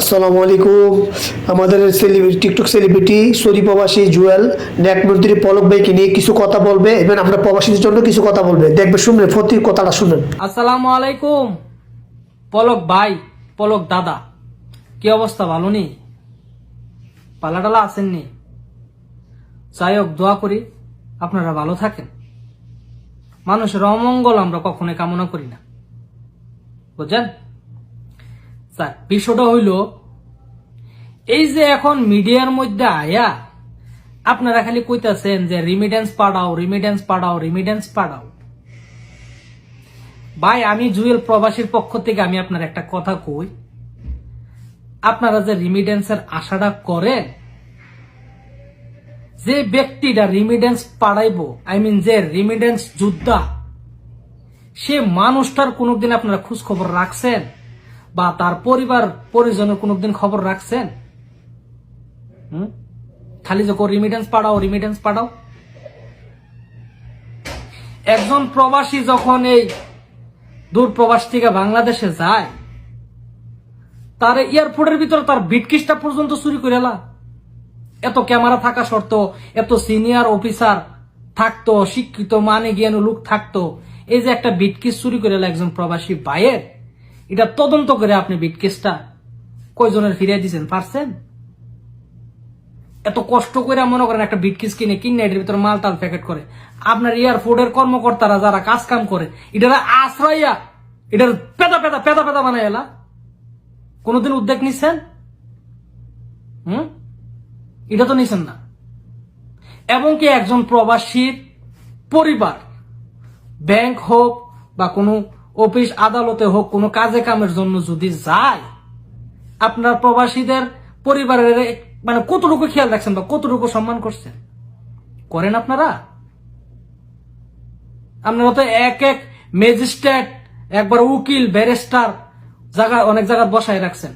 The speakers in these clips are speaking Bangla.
আসসালামু আলাইকুম। আমাদের সেলিব্রিটি টিকটক সেলিব্রিটি সরি প্রবাসী জুয়েল, ন্যাক মন্ত্রী পলক ভাইকে নিয়ে কিছু কথা বলবে এবং আমরা প্রবাসীদের জন্য কিছু কথা বলবে। দেখবে, শুনবেন, ফতির কথাটা শুনেন আসসালামু আলাইকুম, পলক ভাই, পলক দাদা। কি অবস্থা, ভালো নেই? পালাটালা আসেননি যাই হোক, দোয়া করি আপনারা ভালো থাকেন। মানুষের অমঙ্গল আমরা কখনোই কামনা করি না। বুঝছেন? স্যার, বিষয়টা হইল, এই যে এখন মিডিয়ার মধ্যে আয়া, আপনারা খালি কইতাছেন যে রিমিটেন্স পাঠাও রিমিটেন্স পাঠাও রিমিটেন্স পাঠাও। ভাই, আমি জুয়েল প্রবাসীর পক্ষ থেকে আমি আপনার একটা কথা কই। আপনারা যে রিমিডেন্সের আশাটা করেন, যে ব্যক্তিটা রিমিডেন্স পাঠাইবো আই মিন যে রিমিডেন্স যোদ্ধা, সে মানুষটার কোনোদিন আপনারা খোঁজ খবর রাখছেন? বা তার পরিবার পরিজনের কোনোদিন খবর রাখছেন? হুম? খালি যখন রিমিডেন্স পাঠাও রিমিডেন্স পাঠাও। একজন প্রবাসী যখন এই দূর প্রবাস থেকে বাংলাদেশে যায়, তার এয়ারপোর্টের ভিতরে তার বিটকিসটা পর্যন্ত চুরি করে এত ক্যামেরা থাকা সত্ত্বেও, এত সিনিয়র অফিসার থাকতো, শিক্ষিত মানে জ্ঞান লোক থাকতো। এই যে একটা বিটকিস চুরি করে একজন প্রবাসী ভাইয়ের এটা তদন্ত করে আপনি বিটকিসটা কয়জনের ফিরিয়ে দিচ্ছেন পারছেন? এত কষ্ট করে মনে করেন একটা বিটকিস কিনে কিনে এটার ভিতরে মাল টাল প্যাকেট করে। আপনার এয়ারপোর্টের কর্মকর্তারা যারা কাজ কাম করে, এটার আশ্রয়া। এটার পেদা পেদা পেদা পেদা বানায় এলা। কোনোদিন উদ্যোগ নিচ্ছেন হুম? এটা তো নিছেন না। এবং কি একজন প্রবাসীর পরিবার, ব্যাংক হোক বা কোনো অফিস আদালতে হোক, কোনো কাজে কামের জন্য যদি যায়, আপনার প্রবাসীদের পরিবারের মানে কতটুকু খেয়াল রাখছেন বা কতটুকু সম্মান করছেন? করেন আপনারা? আপনারা তো এক এক ম্যাজিস্ট্রেট, একবার উকিল, ব্যারিস্টার জায়গা অনেক জায়গা বসায় রাখছেন।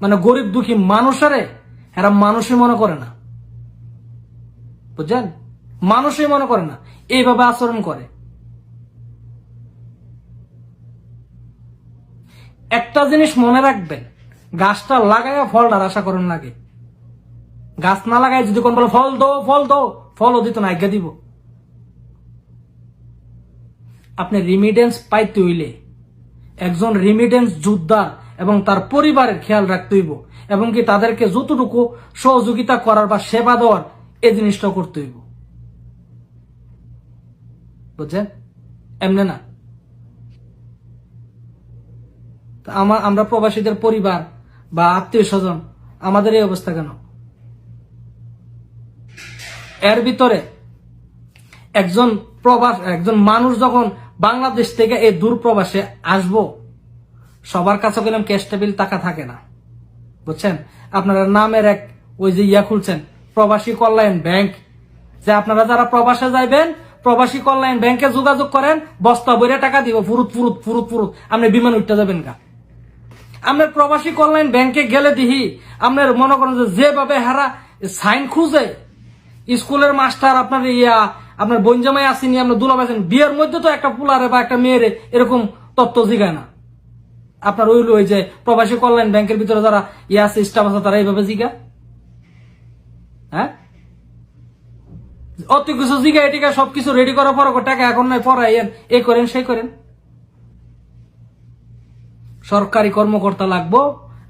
মানে গরিব দুঃখী মানুষেরে এরা মানুষই মনে করে না। বুঝছেন? মানুষই মনে করে না। এইভাবে আচরণ করে। একটা জিনিস মনে রাখবেন, গাছটা লাগাইয়া ফলটার আশা করেন লাগে গাছ না লাগাই যদি কোন বলে, ফল দো ফল দো ফলও দিত না আজ্ঞা দিব। আপনি রিমিডেন্স পাইতে হইলে একজন রিমিডেন্স যোদ্ধা এবং তার পরিবারের খেয়াল রাখতে হইব এবং কি তাদেরকে যতটুকু সহযোগিতা করার বা সেবা দেওয়ার এই জিনিসটা করতে হইব। বুঝছেন? এমনি না তা আমার প্রবাসীদের পরিবার বা আত্মীয় স্বজন, আমাদের এই অবস্থা কেন? এর ভিতরে একজন প্রবাস, একজন মানুষ যখন বাংলাদেশ থেকে এই দূর প্রবাসে আসব, সবার কাছে গেলাম ক্যাশ টেবিল টাকা থাকে না। বুঝছেন? আপনারা নামের এক ওই যে ইয়া খুলছেন, প্রবাসী কল্যাণ ব্যাংক। যে আপনারা যারা প্রবাসে যাইবেন, প্রবাসী কল্যাণ ব্যাংকে যোগাযোগ করেন, বস্তা বইরে টাকা দিব, ফুরুত ফুরুত ফুরুত ফুরুত। আপনি বিমান উঠতে যাবেন গা। আপনার প্রবাসী কল্যাণ ব্যাংকে গেলে দিহি। আপনার মনে করেন যে যেভাবে হারা সাইন খুঁজে, স্কুলের মাস্টার আপনার ইয়া, আপনার বঞ্জামাই আসেনি আপনার দুলা দুলাবাইছেন বিয়ের মধ্যে তো একটা পুলারে বা একটা মেয়েরে এরকম তত্ত্ব জিগায় না। আপনার ওই ওই যে প্রবাসী কল্যাণ ব্যাংকের ভিতরে যারা ইয়া আছে স্টাফ আছে, তারা এইভাবে জিগা হ্যাঁ? অত কিছু জিগা এটিকা সবকিছু রেডি করার পর টাকা এখন নয় পড়াইয়েন এ করেন, সেই করেন। সরকারি কর্মকর্তা লাগবো,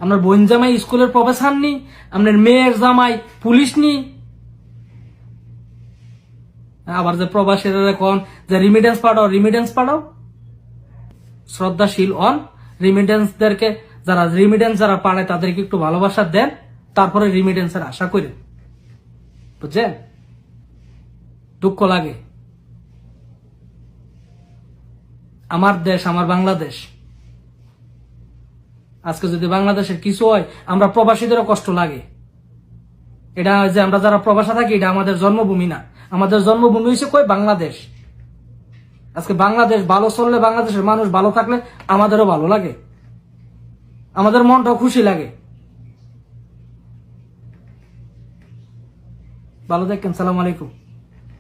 আপনার বোন জামাই স্কুলের প্রফেসর নি, আপনার মেয়ের জামাই পুলিশ নি। আবার যে প্রবাসীরা এখন যে রিমিডেন্স পাঠাও রিমিডেন্স পাঠাও। শ্রদ্ধাশীল অন রিমিডেন্সদেরকে যারা রিমিডেন্স যারা পাঠায় তাদেরকে একটু ভালোবাসা দেন, তারপরে রিমিডেন্সের আশা করেন। বুঝছেন? দুঃখ লাগে। আমার দেশ, আমার বাংলাদেশ। আজকে যদি বাংলাদেশের কিছু হয়, আমরা প্রবাসীদেরও কষ্ট লাগে। এটা যে আমরা যারা প্রবাসা থাকি, এটা আমাদের জন্মভূমি না। আমাদের জন্মভূমি হচ্ছে কই? বাংলাদেশ। আজকে বাংলাদেশ ভালো চললে বাংলাদেশের মানুষ ভালো থাকলে আমাদেরও ভালো লাগে। আমাদের মনটাও খুশি লাগে। ভালো দেখেন সালাম আলাইকুম।